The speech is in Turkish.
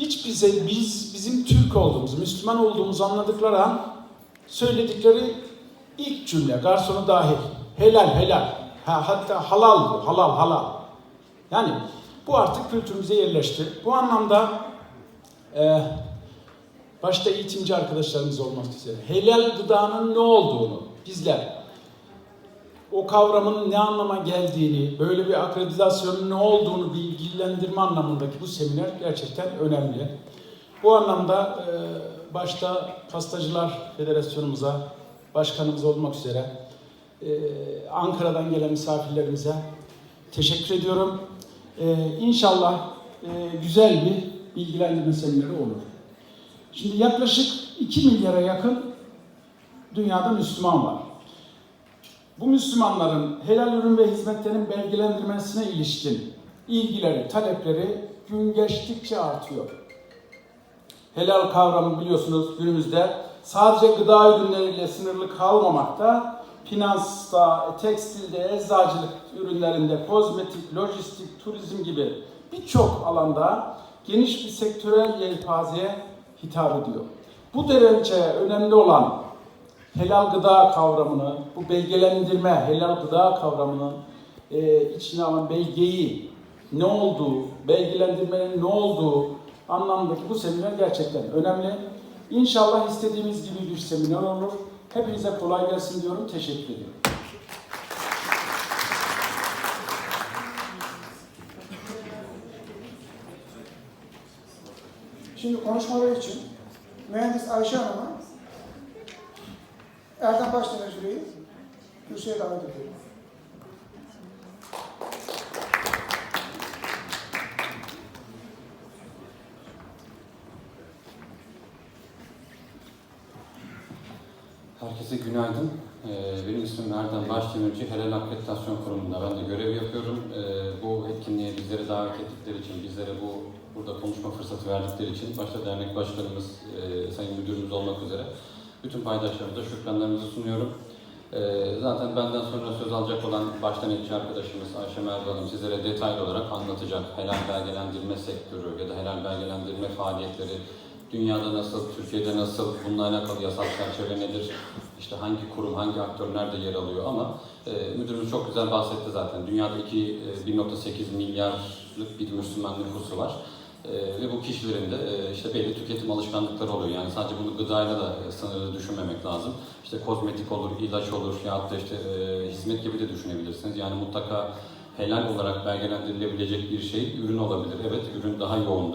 hiç bize biz bizim Türk olduğumuz, Müslüman olduğumuzu anladıkları an söyledikleri ilk cümle garsonu dahil helal helal ha, hatta halal diyor halal halal yani bu artık kültürümüze yerleşti. Bu anlamda e, başta eğitimci arkadaşlarımız olmak üzere helal gıdanın ne olduğunu bizler o kavramın ne anlama geldiğini, böyle bir akreditasyonun ne olduğunu bilgilendirme anlamındaki bu seminer gerçekten önemli. Bu anlamda e, başta Pastacılar Federasyonumuza, başkanımız olmak üzere e, Ankara'dan gelen misafirlerimize teşekkür ediyorum. E, İnşallah e, güzel bir bilgilendirme semineri olur. Şimdi yaklaşık 2 milyara yakın dünyada Müslüman var. Bu Müslümanların helal ürün ve hizmetlerin belgelendirmesine ilişkin ilgileri, talepleri gün geçtikçe artıyor. Helal kavramı biliyorsunuz günümüzde sadece gıda ürünleriyle sınırlı kalmamakta, finansta, tekstilde, eczacılık ürünlerinde, kozmetik, lojistik, turizm gibi birçok alanda geniş bir sektörel yelpazeye hitap ediyor. Bu derece önemli olan helal gıda kavramını, bu belgelendirme, helal gıda kavramının e, içine alan belgeyi ne olduğu, belgelendirmenin ne olduğu anlamdaki bu seminer gerçekten önemli. İnşallah istediğimiz gibi bir seminer olur. Hepinize kolay gelsin diyorum. Teşekkür ediyorum. Şimdi konuşmalar için mühendis Ayşe Hanım'a Erdem Başdemirci Bey'i kürsüye davet ediyorum. Herkese günaydın. Ee, Benim ismim Erdem Başdemirci. Helal Akreditasyon Kurumu'nda ben de görev yapıyorum. Ee, Bu etkinliğe bizleri davet ettikleri için, bizlere bu burada konuşma fırsatı verdikleri için başta dernek başkanımız, e, sayın müdürümüz olmak üzere bütün paydaşlarımıza şükranlarımızı sunuyorum. Ee, Zaten benden sonra söz alacak olan baştan etçi arkadaşımız Ayşe Merve Hanım sizlere detaylı olarak anlatacak. Helal belgelendirme sektörü ya da helal belgelendirme faaliyetleri dünyada nasıl, Türkiye'de nasıl, bununla alakalı yasal çerçeve nedir, işte hangi kurum, hangi aktör nerede yer alıyor ama e, müdürümüz çok güzel bahsetti zaten. Dünyada iki, e, 1.8 milyarlık bir Müslüman nüfusu var. E, ve bu kişilerin de e, işte belli tüketim alışkanlıkları oluyor. Yani sadece bunu gıdayla da e, sınırlı düşünmemek lazım. İşte kozmetik olur, ilaç olur ya da işte e, hizmet gibi de düşünebilirsiniz. Yani mutlaka helal olarak belgelendirilebilecek bir şey ürün olabilir. Evet ürün daha yoğun